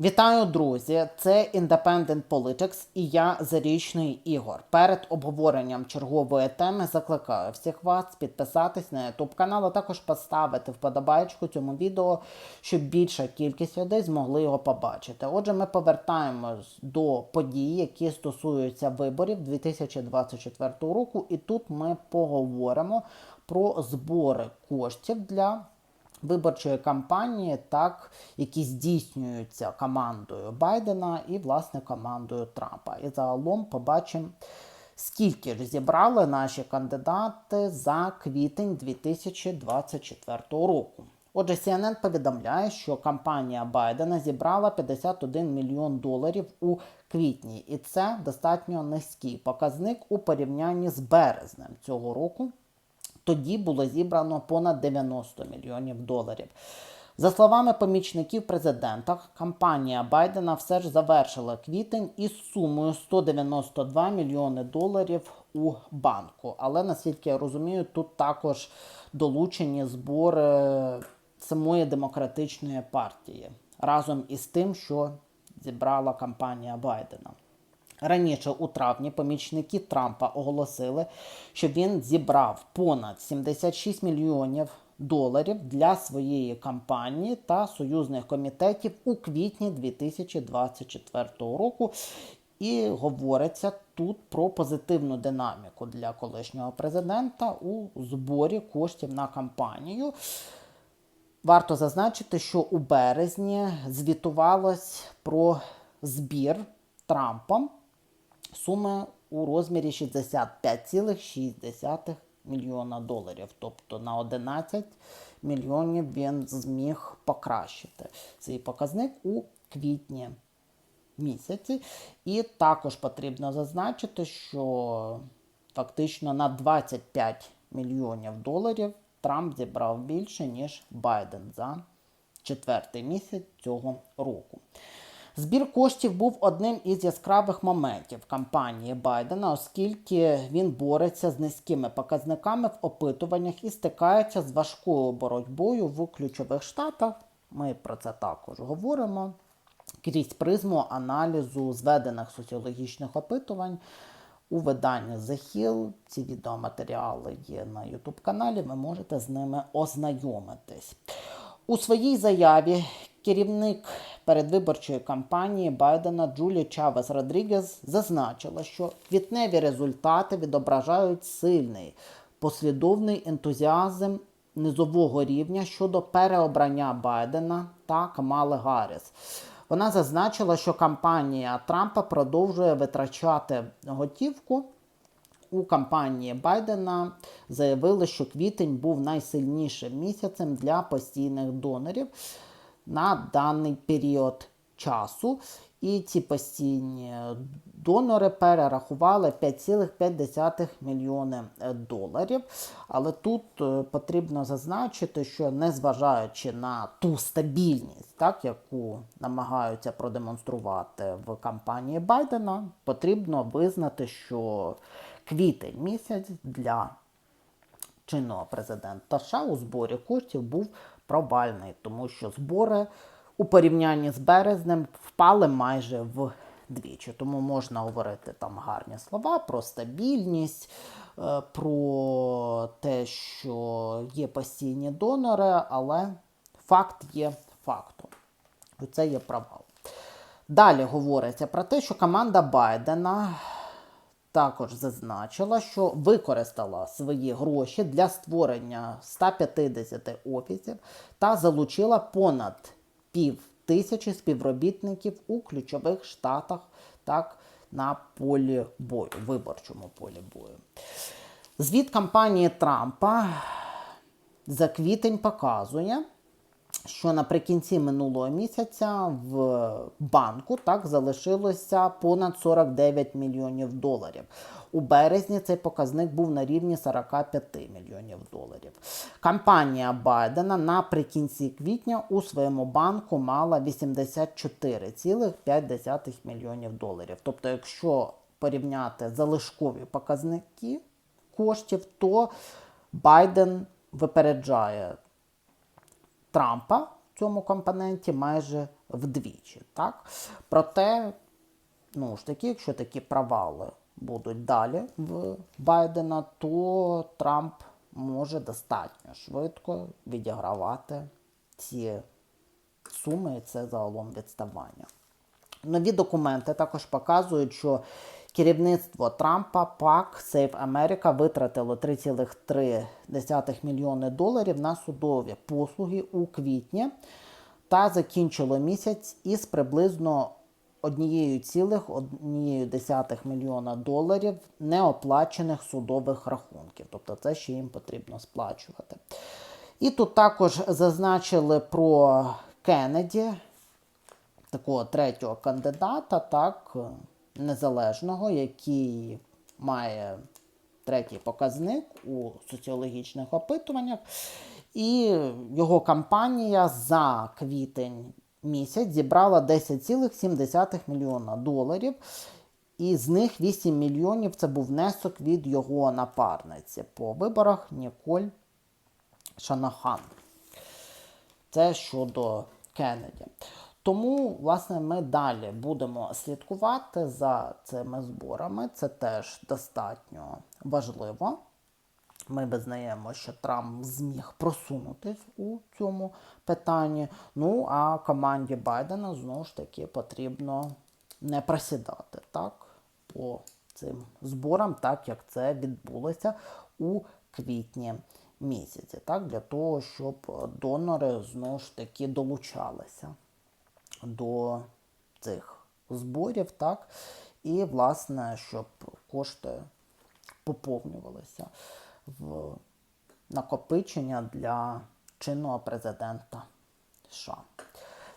Вітаю, друзі! Це Independent Politics і я Зарічний Ігор. Перед обговоренням чергової теми закликаю всіх вас підписатись на YouTube канал, а також поставити вподобайку цьому відео, щоб більша кількість людей змогли його побачити. Отже, ми повертаємось до подій, які стосуються виборів 2024 року, і тут ми поговоримо про збори коштів для виборчої кампанії, так, які здійснюються командою Байдена і, власне, командою Трампа. І загалом побачимо, скільки ж зібрали наші кандидати за квітень 2024 року. Отже, CNN повідомляє, що кампанія Байдена зібрала 51 мільйон доларів у квітні, і це достатньо низький показник у порівнянні з березнем цього року тоді було зібрано понад 90 мільйонів доларів. За словами помічників президента, кампанія Байдена все ж завершила квітень із сумою 192 мільйони доларів у банку. Але наскільки я розумію, тут також долучені збори самої демократичної партії разом із тим, що зібрала кампанія Байдена. Раніше у травні помічники Трампа оголосили, що він зібрав понад 76 мільйонів доларів для своєї кампанії та союзних комітетів у квітні 2024 року. І говориться тут про позитивну динаміку для колишнього президента у зборі коштів на кампанію. Варто зазначити, що у березні звітувалось про збір Трампом суми у розмірі 65,6 мільйона доларів. Тобто на 11 мільйонів він зміг покращити цей показник у квітні місяці. І також потрібно зазначити, що фактично на 25 мільйонів доларів Трамп зібрав більше, ніж Байден за четвертий місяць цього року. Збір коштів був одним із яскравих моментів кампанії Байдена, оскільки він бореться з низькими показниками в опитуваннях і стикається з важкою боротьбою в ключових штатах. Ми про це також говоримо. Крізь призму аналізу зведених соціологічних опитувань у виданні The Hill. Ці відеоматеріали є на YouTube каналі, ви можете з ними ознайомитись. У своїй заяві керівник передвиборчої кампанії Байдена Джулі Чавес Родрігес зазначила, що квітневі результати відображають сильний послідовний ентузіазм низового рівня щодо переобрання Байдена та Камали Гарріс. Вона зазначила, що кампанія Трампа продовжує витрачати готівку. У кампанії Байдена заявили, що квітень був найсильнішим місяцем для постійних донорів на даний період часу. І ці постійні донори перерахували 5,5 мільйони доларів. Але тут е, потрібно зазначити, що незважаючи на ту стабільність, так, яку намагаються продемонструвати в кампанії Байдена, потрібно визнати, що квітень місяць для чинного президента США у зборі коштів був провальний, тому що збори у порівнянні з березнем впали майже вдвічі. Тому можна говорити там гарні слова про стабільність, е, про те, що є постійні донори, але факт є фактом. Це є провал. Далі говориться про те, що команда Байдена також зазначила, що використала свої гроші для створення 150 офісів та залучила понад пів тисячі співробітників у ключових штатах так, на полі бою, виборчому полі бою. Звіт кампанії Трампа за квітень показує, що наприкінці минулого місяця в банку так залишилося понад 49 мільйонів доларів. У березні цей показник був на рівні 45 мільйонів доларів. Кампанія Байдена наприкінці квітня у своєму банку мала 84,5 мільйонів доларів. Тобто, якщо порівняти залишкові показники коштів, то Байден випереджає Трампа в цьому компоненті майже вдвічі. Так? Проте, ну ж таки, якщо такі провали будуть далі в Байдена, то Трамп може достатньо швидко відігравати ці суми і це загалом відставання. Нові документи також показують, що керівництво Трампа ПАК Save America витратило 3,3 мільйони доларів на судові послуги у квітні та закінчило місяць із приблизно 1,1 мільйона доларів неоплачених судових рахунків. Тобто це ще їм потрібно сплачувати. І тут також зазначили про Кеннеді, такого третього кандидата, так, незалежного, який має третій показник у соціологічних опитуваннях. І його кампанія за квітень місяць зібрала 10,7 мільйона доларів. І з них 8 мільйонів це був внесок від його напарниці по виборах Ніколь Шанахан. Це щодо Кеннеді. Тому, власне, ми далі будемо слідкувати за цими зборами. Це теж достатньо важливо. Ми визнаємо, що Трамп зміг просунутись у цьому питанні. Ну, а команді Байдена знову ж таки потрібно не просідати так, по цим зборам, так як це відбулося у квітні місяці, так, для того, щоб донори знову ж таки долучалися до цих зборів, так, і, власне, щоб кошти поповнювалися в накопичення для чинного президента США.